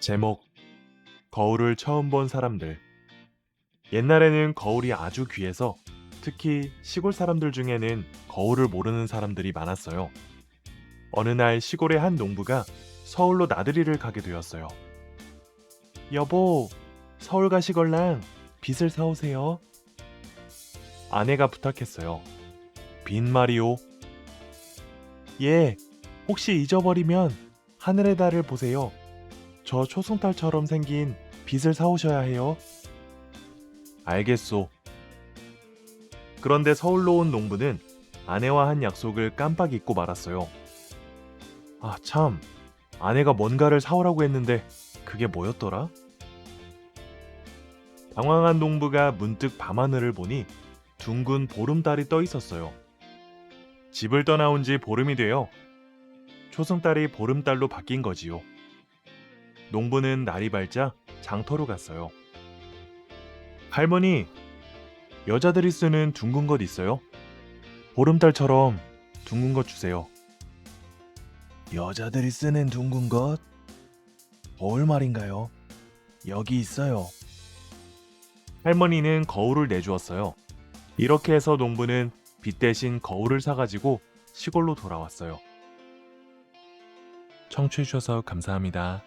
제목 거울을 처음 본 사람들 옛날에는 거울이 아주 귀해서 특히 시골 사람들 중에는 거울을 모르는 사람들이 많았어요. 어느 날 시골의 한 농부가 서울로 나들이를 가게 되었어요. 여보, 서울 가시걸랑 빗을 사오세요. 아내가 부탁했어요. 빗 말이오. 예, 혹시 잊어버리면 하늘의 달을 보세요. 저 초승달처럼 생긴 빗을 사오셔야 해요. 알겠소. 그런데 서울로 온 농부는 아내와 한 약속을 깜빡 잊고 말았어요. 아, 참. 아내가 뭔가를 사오라고 했는데 그게 뭐였더라? 당황한 농부가 문득 밤하늘을 보니 둥근 보름달이 떠 있었어요. 집을 떠나온 지 보름이 되어 초승달이 보름달로 바뀐 거지요. 농부는 날이 밝자 장터로 갔어요. 할머니, 여자들이 쓰는 둥근 것 있어요? 보름달처럼 둥근 것 주세요. 여자들이 쓰는 둥근 것? 거울 말인가요? 여기 있어요. 할머니는 거울을 내주었어요. 이렇게 해서 농부는 빚 대신 거울을 사가지고 시골로 돌아왔어요. 청취해주셔서 감사합니다.